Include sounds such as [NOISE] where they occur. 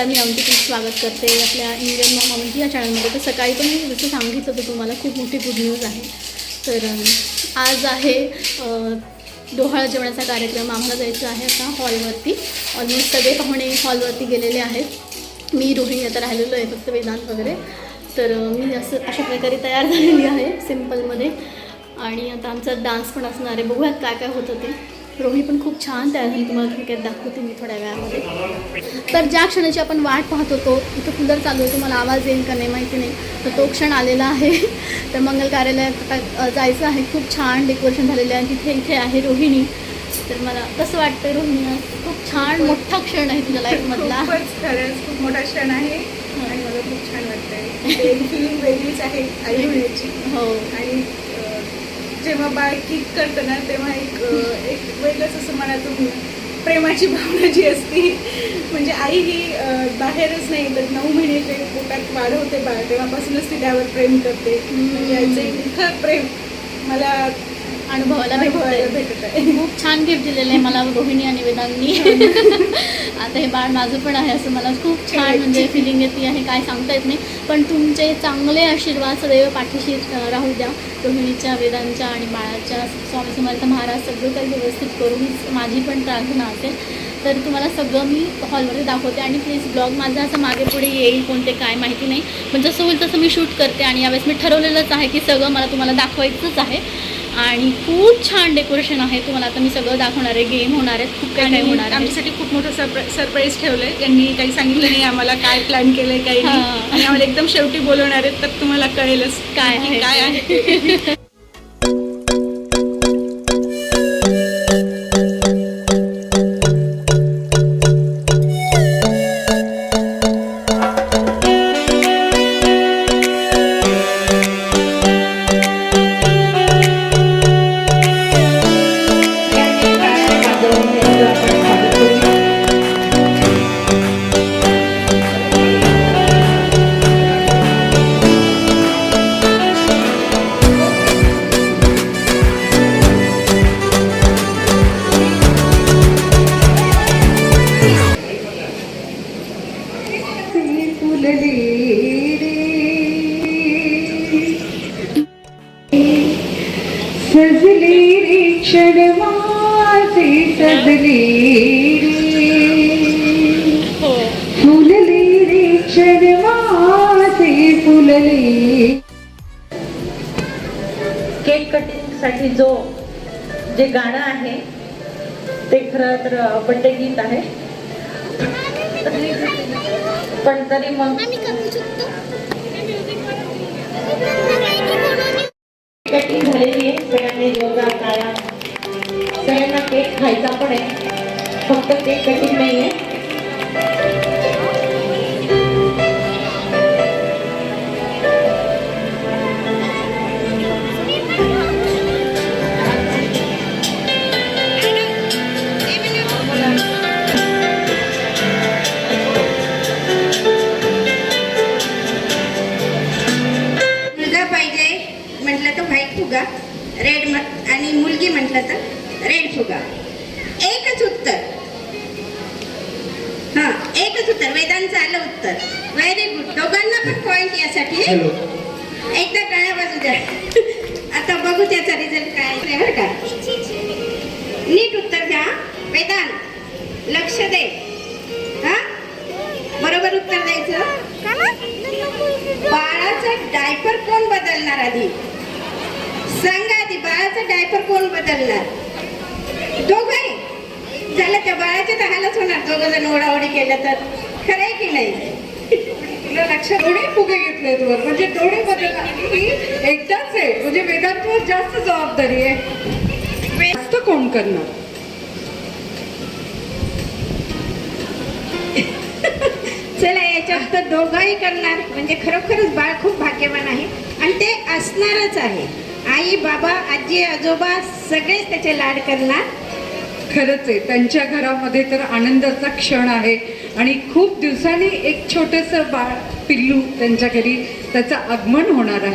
नमस्कार मी अंकित स्वागत करते आपल्या इंडियन मॉम अवंती या चॅनलमध्ये तर सकाळी पण मी जसं सांगितलं होतं तुम्हाला खूप मोठी गुड न्यूज आहे. तर आज आहे डोहाळा डोहाळ जेवणाचा कार्यक्रम. आम्हाला जायचं आहे आता हॉलवरती ऑलमोस्ट सगळे पाहुणे हॉलवरती गेलेले आहेत. मी रोहिणी आता राहिलेलो आहे फक्त वेदांत वगैरे. तर मी असं अशा प्रकारे तयार झालेली आहे सिम्पलमध्ये आणि आता आमचा डान्स पण असणार आहे. बघूयात काय काय होतं ते. रोही पण खूप छान तयार झाली तुम्हाला थोडक्यात दाखवते मी थोड्या वेळामध्ये. तर ज्या क्षणाची आपण वाट पाहत होतो इथं कूलर चालू आहे तुम्हाला आवाज येईल का नाही माहिती नाही. तर तो क्षण आलेला आहे. [LAUGHS] तर मंगल कार्यालयात जायचं आहे. खूप छान डेकोरेशन झालेलं आहे. तिथे इथे आहे रोहिणी. तर मला कसं वाटतं रोहिणी? खूप छान मोठा क्षण आहे तुझ्या लाईफमधला [LAUGHS] खरंच खूप मोठा क्षण आहे. आणि मला खूप छान वाटतंय. एक फिलिंग वेगळीच आहे हो. आणि जेव्हा बाळ किक करतं ना तेव्हा एक एक वेगळंच असं मनातून प्रेमाची भावना जी असते म्हणजे आई ही बाहेरच नाही तर नऊ महिने जे पोटात वाढवते बाळ. तेव्हापासूनच ती त्यावर प्रेम करते. म्हणजे आईचं एक मोठं प्रेम मला अनुभवायला भेटत आहे खूप छान गिफ्ट दिलेलं आहे मला रोहिणी आणि वेदांनी. आता हे बाळ माझं पण आहे असं मला खूप छान म्हणजे फिलिंग येते आहे काय सांगता येत नाही. पण तुमचे चांगले आशीर्वाद सदैव पाठीशी राहू द्या. रोहिणीच्या वेदांच्या आणि बाळाच्या स्वामी समर्थ महाराज सगळं काही व्यवस्थित करून माझी पण प्रार्थना असेल. तर तुम्हाला सगळं मी हॉलमध्ये दाखवते आणि प्लीज ब्लॉग माझा असं मागे पुढे येईल कोणते काय माहिती नाही. पण जसं होईल तसं मी शूट करते आणि यावेळेस मी ठरवलेलंच आहे की सगळं मला तुम्हाला दाखवायचंच आहे. आणि खूप छान डेकोरेशन आहे. तुम्हाला आता मी सगळं दाखवणार आहे. गेम होणार आहेत. खूप काही काही होणार आहे. आमच्यासाठी खूप मोठं सरप्रा सरप्राईज ठेवलंय. त्यांनी काही सांगितलं नाही आम्हाला काय प्लॅन केलंय काही नाही. हा. आणि आम्हाला एकदम शेवटी बोलवणार आहेत तर तुम्हाला कळेलच. काय आहे काय. आहे [LAUGHS] सजली रे क्षणवाचे सजली रे हो फुलली रे क्षणवाचे फुलली केक कटिंगसाठी जो जे गाणं आहे ते खरं तर बड्डे गीत आहे. पण तरी मग कटिंग झालेली आहे सगळ्यांनी योगा टाळा सगळ्यांना केक खायचा पण आहे. फक्त केक कटिंग नाही आहे रेड आणि मुलगी म्हटलं तर रेड फुगा एकच उत्तर. हा एकच उत्तर. वेदांचं आलं उत्तर. व्हेरी गुड दोघांना पण पॉइंट यासाठी एकदा टाळ्या बाजू द्या. [LAUGHS] आता बघू त्याचा रिझल्ट काय बरं का? नीट उत्तर द्या. वेदांत लक्ष दे. हा? बरोबर उत्तर द्यायचं? बाळाचं डायपर कोण बदलणार आधी? सांगा बाळाचं डायपर कोण बदलणार? दोघंही. झालं त्या बाळाच्या तर हालच होणार. दोघं जण ओढाओढी केलं तर. खरंय की नाही? तुला लक्षात दोन्ही फुगे घेतले वर. म्हणजे दोन्ही बदल ही एकदाच आहे. म्हणजे वेदांतवर जास्त जबाबदारी आहे. जास्त कोण करणार? चला याच्यात तर दोघंही करणार. म्हणजे खरोखरच बाळ खूप भाग्यवान आहे. आणि ते असणारच आहे. आई बाबा आजी आजोबा सगळेच त्याचे लाड करणार. खरंच आहे त्यांच्या घरामध्ये तर आनंदाचा क्षण आहे. आणि खूप दिवसांनी एक छोटंसं बाळ पिल्लू त्यांच्या घरी त्याचं आगमन होणार आहे.